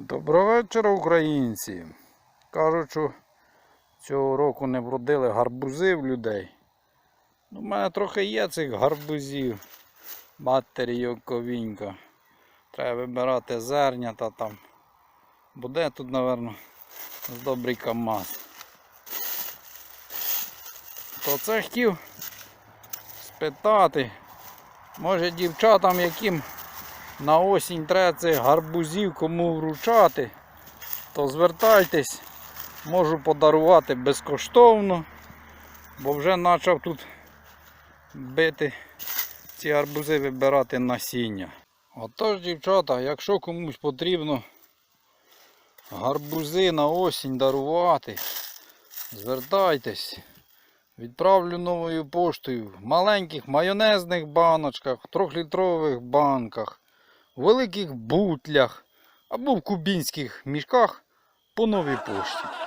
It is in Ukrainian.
Доброго вечора, українці. Кажуть, що цього року не вродили гарбузи в людей. Ну, в мене трохи є цих гарбузів. Матері Йоковінька. Треба вибирати зерня та там. Буде тут, напевно, з добрий КАМАЗ. То це хотів спитати. Може дівчатам, яким на осінь треба цих гарбузів кому вручати, то звертайтесь, можу подарувати безкоштовно, бо вже почав тут бити ці гарбузи вибирати насіння. Отож, дівчата, якщо комусь потрібно гарбузи на осінь дарувати, звертайтесь. Відправлю новою поштою в маленьких майонезних баночках, трьохлітрових банках, у великих бутлях або в кубінських мішках по новій пошті.